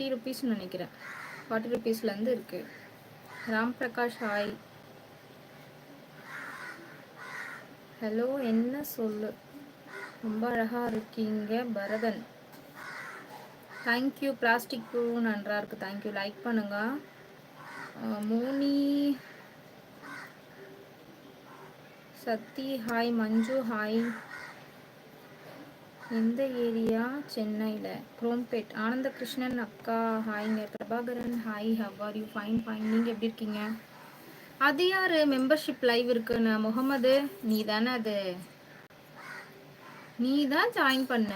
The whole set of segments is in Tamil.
ஃபார்ட்டி ருபீஸ்னு நினைக்கிறேன். ஃபார்ட்டி ருபீஸ்லேருந்து இருக்குது ராம் பிரகாஷ் ஹாய் ஹலோ என்ன சொல்லு? ரொம்ப அழகாக இருக்கீங்க பரதன். தேங்க்யூ பிளாஸ்டிக் பூ நன்றாக இருக்குது தேங்க்யூ லைக் பண்ணுங்க. மோனி. சத்தி ஹாய் மஞ்சு ஹாய் எந்த ஏரியா சென்னையில். குரோம்பேட் ஆனந்த கிருஷ்ணன் அக்கா ஹாய்ங்க Prabhakaran hi how are you fine fine நீங்கள் எப்படி இருக்கீங்க? அது யார்? மெம்பர்ஷிப் லைவ் இருக்குன்னு. முகமது நீ தானே அது? நீ தான் ஜாயின் பண்ண?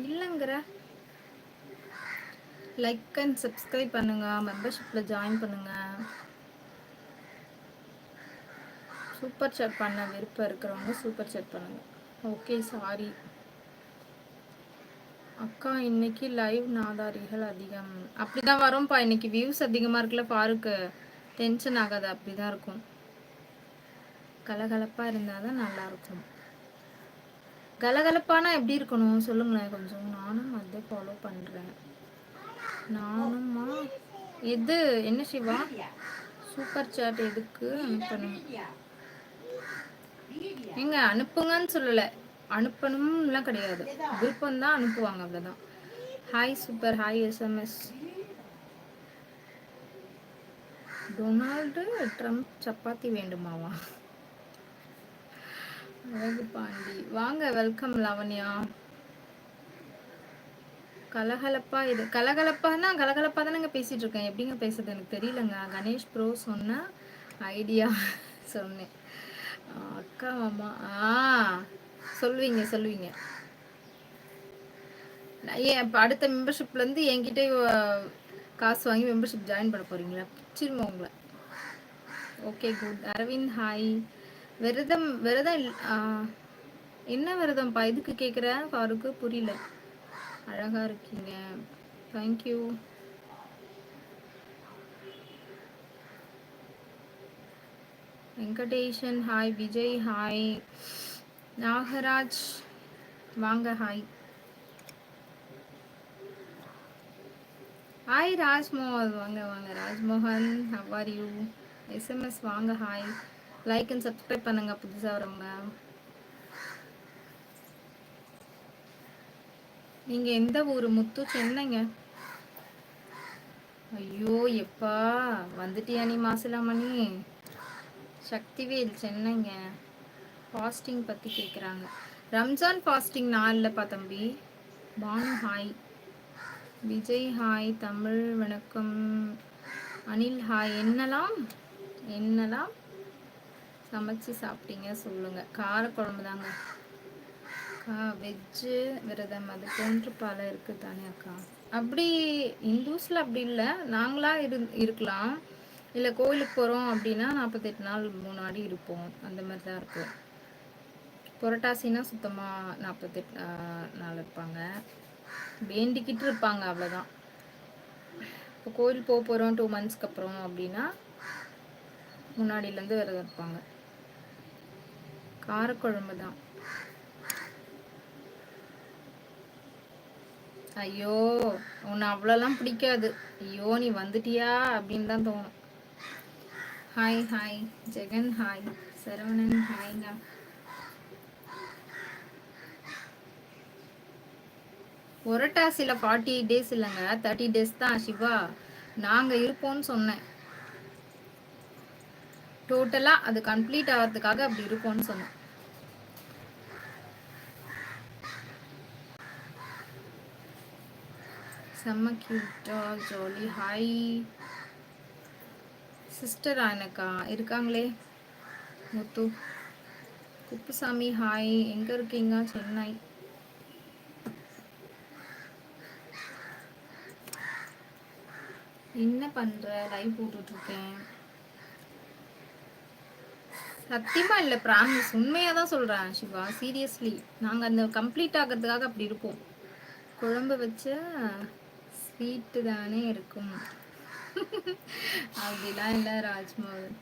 இல்லைங்கிற. லைக் அண்ட் சப்ஸ்கிரைப் பண்ணுங்க. மெம்பர்ஷிப்பில் ஜாயின் பண்ணுங்க. சூப்பர் சேட் பண்ண விருப்பம் இருக்கிறவங்க சூப்பர் சேட் பண்ணுங்க. ஓகே சாரி அக்கா இன்னைக்கு லைவ் நாதாரிகள் அதிகம். அப்படிதான் வரும்ப்பா இன்னைக்கு வியூஸ் அதிகமாக இருக்குல்ல பாருக்கு. டென்ஷன் ஆகாது. அப்படிதான் இருக்கும். கலகலப்பாக இருந்தால் தான் நல்லாயிருக்கும் கலகலப்பானா எப்படி இருக்கணும்? சொல்லுங்களேன் கொஞ்சம். நானும் அதை ஃபாலோ பண்ணுறேன் நானும்மா எது? என்ன சிவா? சூப்பர் சாட் எதுக்கு அனுப்பணும்? ஏங்க அனுப்புங்கன்னு சொல்லலை. அனுப்பணும்லாம் கிடையாது. விருப்பம் தான் அனுப்புவாங்க அவ்வளோதான் hi super hi SMS Donald Trump chapati வேண்டுமாவா அழகு பாண்டி. வாங்க வெல்கம் லவன்யா கலகலப்பா இது. கலகலப்பானா கலகலப்பா தானேங்க பேசிட்டு இருக்கேன் எப்படிங்க பேசுறது? எனக்கு தெரியலங்க. கணேஷ் ப்ரோ சொன்ன ஐடியா சொன்னேன். அக்கா மாமா. ஆ சொல்லுவீங்க சொல்லுவீங்க. ஏன் இப்போ அடுத்த மெம்பர்ஷிப்லேருந்து என்கிட்ட காசு வாங்கி மெம்பர்ஷிப் ஜாயின் பண்ண போறீங்களா? பிடிச்சிருமா உங்களை? ஓகே குட் அரவிந்த் ஹாய் விரதம் விரதம் என்ன விரதம்ப்பா? எதுக்கு கேட்குற ஃபாருக்கு புரியல. அழகாக இருக்கீங்க. Thank you Venkatesan hi Vijay hi Nagaraj வாங்க ஹாய் ஹாய் ராஜ்மோகன் வாங்க வாங்க Rajmohan how are you SMS வாங்க ஹாய் லைக் அண்ட் சப்ஸ்கிரைப் பண்ணுங்க புதுசாக வரவங்க. நீங்கள் எந்த ஊர்? முத்து சென்னைங்க. ஐயோ எப்பா. வந்துட்டியா நீ மாசிலாமணி? சக்திவேல் சென்னைங்க. ஃபாஸ்டிங் பற்றி கேட்குறாங்க ரம்ஜான் ஃபாஸ்டிங் நான் இல்லைப்பா தம்பி. பானு ஹாய். விஜய் ஹாய் தமிழ் வணக்கம். அனில் ஹாய். என்னலாம்? என்னலாம்? சமைச்சு சாப்பிட்டீங்க சொல்லுங்க. காரக்குழம்பு தாங்க. அக்கா வெஜ்ஜு விரதம். அது போன்று பல இருக்குது தானே அக்கா. அப்படி இந்துஸில் அப்படி இல்லை. நாங்களாக இரு இருக்கலாம். இல்லை கோயிலுக்கு போகிறோம் அப்படின்னா நாற்பத்தெட்டு நாள் முன்னாடி இருப்போம். அந்த மாதிரி தான் இருக்கும். புரட்டாசினா சுத்தமாக நாற்பத்தெட்டு நாள் இருப்பாங்க. வேண்டிக்கிட்டு இருப்பாங்க அவ்வளோதான் இப்போ கோயில் போக போகிறோம் டூ மந்த்ஸ்க்கு அப்புறம் அப்படின்னா முன்னாடியிலேருந்து விரதம் இருப்பாங்க. காரக்குழம்பு தான் ஐயோ உன்னை அவ்வளோலாம் பிடிக்காது. ஐயோ நீ வந்துட்டியா அப்படின்னு தான் தோணும். Hi hi Jagan hi Saravanan ஹாய்ங்க புரட்டாசியில் ஃபார்ட்டி எயிட் டேஸ் இல்லைங்க தேர்ட்டி டேஸ் தான் சிவா. நாங்கள் இருப்போம்னு சொன்னேன். டோட்டலாக அது கம்ப்ளீட் ஆகிறதுக்காக அப்படி இருப்போம்னு சொன்னேன். செம்ம கியூட்டா ஜாலி ஹாய் சிஸ்டர் எனக்கா? இருக்காங்களே? முத்து. குப்புசாமி ஹாய் எங்கே இருக்கீங்க? சென்னை. என்ன பண்ணுற லைவ் போட்டுட்ருக்கேன். சத்தியமாக இல்லை ப்ராமிஸ் உண்மையாக தான் சொல்கிறேன் சிவா. சீரியஸ்லி நாங்கள் அந்த கம்ப்ளீட் ஆகிறதுக்காக அப்படி இருப்போம். குழம்பு வச்ச ஸ்வீட்டு தானே இருக்கும். அப்படிலாம் இல்லை ராஜ்மோகன்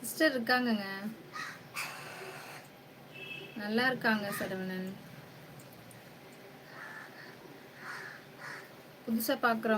சிஸ்டர் இருக்காங்கங்க. நல்லா இருக்காங்க சரவணன். புதுசாக பார்க்குறோம்